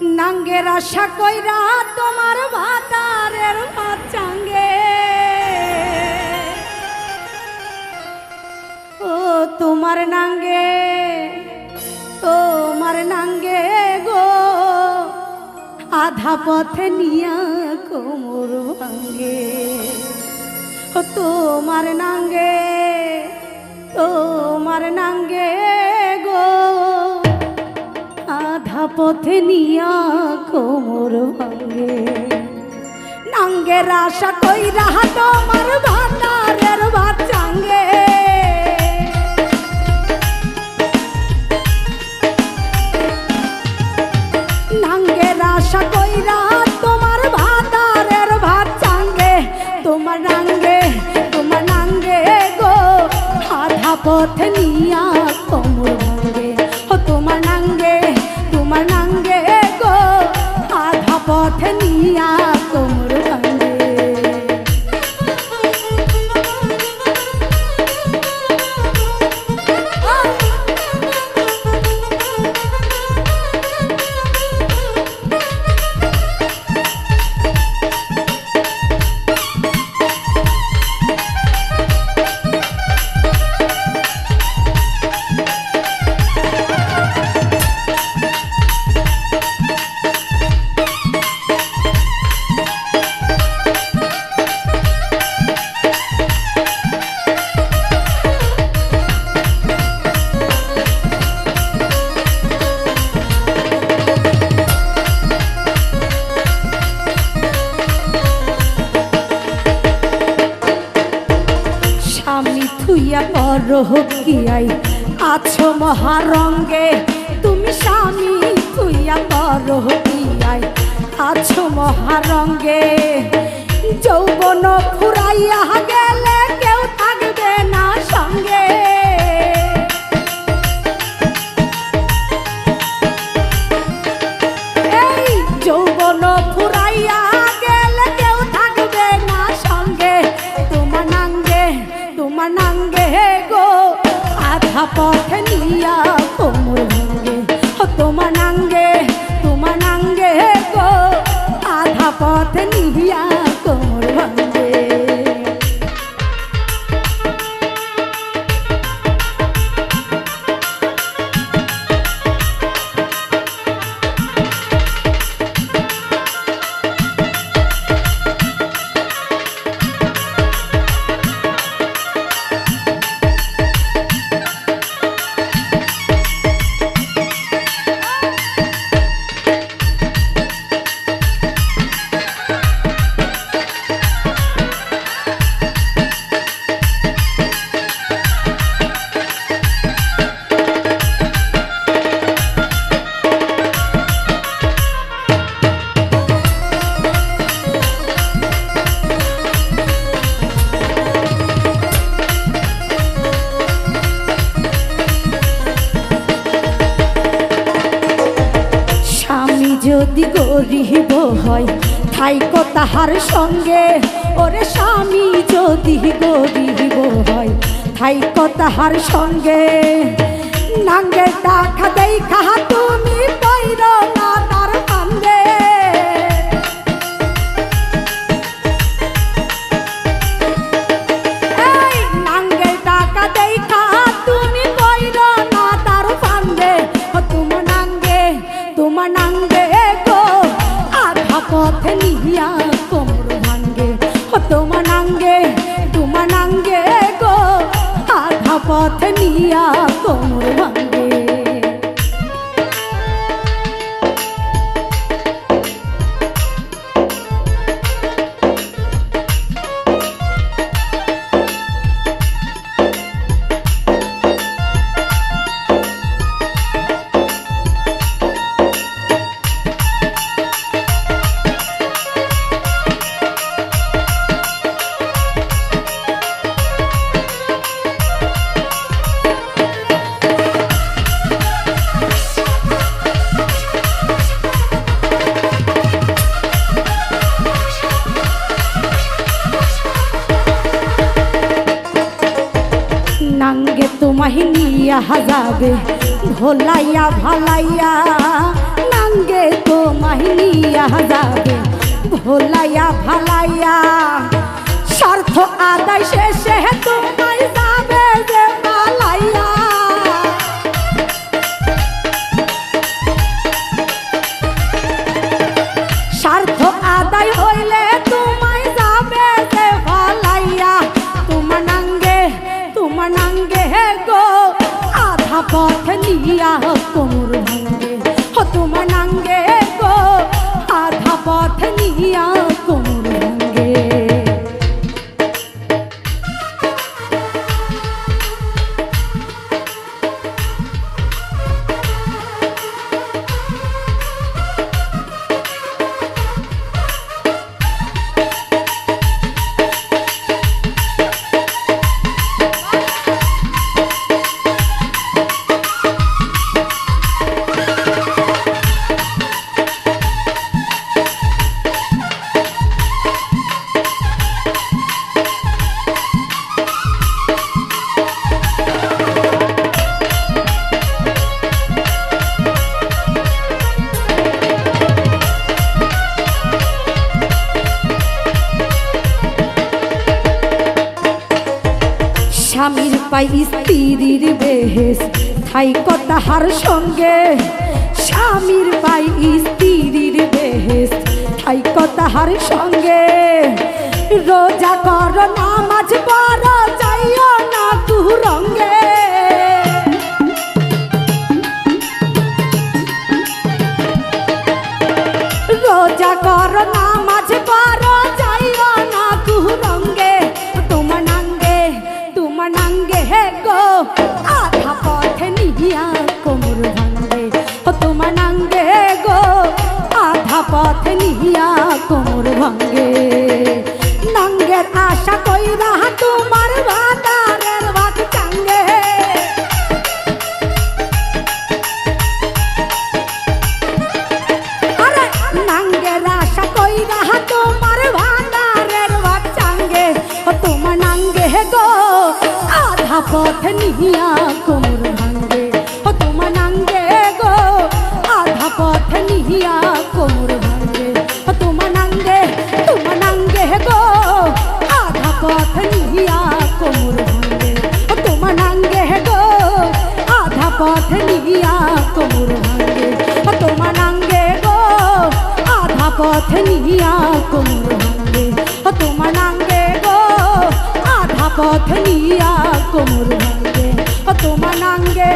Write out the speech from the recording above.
নাঙ্গের আশা কইরা তোমার ভাতারের বাচ্চাঙ্গে ও তোমার নাঙ্গে তোমার নাঙ্গে গো। আধা পথে নিয়া কোমর ভাঙ্গে। তোমার নাঙ্গে তোমার নাঙ্গে আধা পথে নিয়া কোমর ভাঙ্গে নাঙ্গের আশা কইরা তোমার ভাতারের বাচ্চাঙ্গে। নাঙ্গের আশা কইরা তোমার ভাতারের ভাত চাঙ্গে তোমার নাঙ্গে তোমার নাঙ্গে গো আধা পথে নিয়া পর কিয়াই আছো মহারঙ্গে। তুমি স্বামী থুইয়া কি আই আছো মহারঙ্গে। যৌবন ফুরাইয়া গেলে যদি হয়। থাইক তাহার সঙ্গে। ওরে স্বামী, যদি গরিব হয়, থাইক তাহার সঙ্গে। নাঙ্গে দেখা দেই খাহা তুমি পৈর আধা পথে নিয়া নাঙ্গে তোমাহি নিয়া যাবে ভোলাইয়া ভালাইয়া। নাঙ্গে তোমায় নিয়া যাবে ভোলাইয়া ভালাইয়া। স্বার্থ আদায় শেষে তোমায় যাবে পথ নিয়া কোমর ভাঙ্গে ও তোমার নাঙ্গে গো আধা পথ নিয়া পাই স্ত্রীর বেহেস থাই তাহার সঙ্গে, স্বামীর পাই স্ত্রীর বেহেস থাই তাহার সঙ্গে, রোজা কর, নামাজ পড়, যাইও না কুরঙ্গে রোজা কর নামাজ নাঙ্গে গো আধা পথ নিহিয়া কোমর ভঙ্গে। নাঙ্গের আশা কইরা তোমার নিহিয়া কোমর ভাঙ্গে তোমার নাঙ্গে তোমার নাঙ্গে গো। আধা পথ নিহিয়া কোমর ভাঙ্গে তোমার নাঙ্গে গো। আধা পথ নিহিয়া কোমর ভাঙ্গে তোমার নাঙ্গে গো। আধা পথ নিহিয়া কোমর ভাঙ্গে তোমার নাঙ্গে গো। আধা পথ নিহিয়া কোমর ভাঙ্গে তোমার নাঙ্গে